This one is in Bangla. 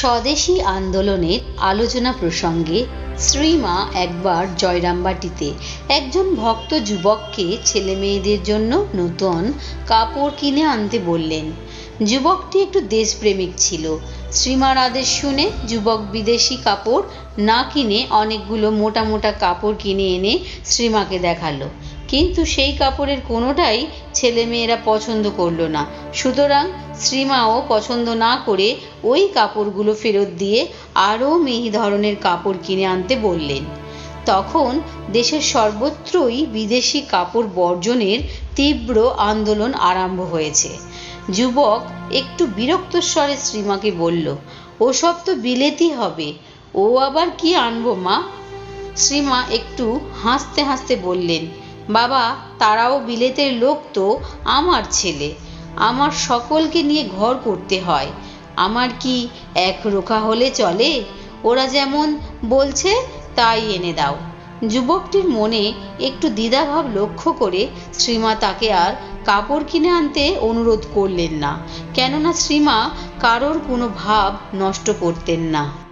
স্বদেশী আন্দোলনের আলোচনা প্রসঙ্গে শ্রীমা একবার জয়রামবাটিতে একজন ভক্ত যুবককে ছেলে মেয়েদের জন্য নতুন কাপড় কিনে আনতে বললেন, যুবকটি একটু দেশপ্রেমিক ছিল। শ্রীমার আদেশ শুনে যুবক বিদেশি কাপড় না কিনে অনেকগুলো মোটা মোটা কাপড় কিনে এনে শ্রীমাকে দেখাল। কিন্তু সেই কাপড়ের কোনোটাই ছেলেমেয়েরা পছন্দ করল না। সুতরাং শ্রীমাও পছন্দ না করে ওই কাপড়গুলো ফেরত দিয়ে আরও মিহি ধরনের কাপড় কিনে আনতে বললেন। তখন দেশের সর্বত্রই বিদেশি কাপড় বর্জনের তীব্র আন্দোলন আরম্ভ হয়েছে। যুবক একটু বিরক্ত স্বরে শ্রীমাকে বলল, ওসব তো বিলেতি হবে, ও আবার কি আনব মা? শ্রীমা একটু হাসতে হাসতে বললেন বাবা, তারাও বিলেতের লোক তো, আমার ছেলে। আমার সকলকে নিয়ে ঘর করতে হয়। আমার কি এক রোখা হলে চলে? ওরা যেমন বলছে, তাই এনে দাও। যুবকটির মনে একটু দ্বিধাভাব লক্ষ্য করে শ্রীমা তাকে আর কাপড় কিনে আনতে অনুরোধ করলেন না। কেননা শ্রীমা কারোর কোনো ভাব নষ্ট করতেন না।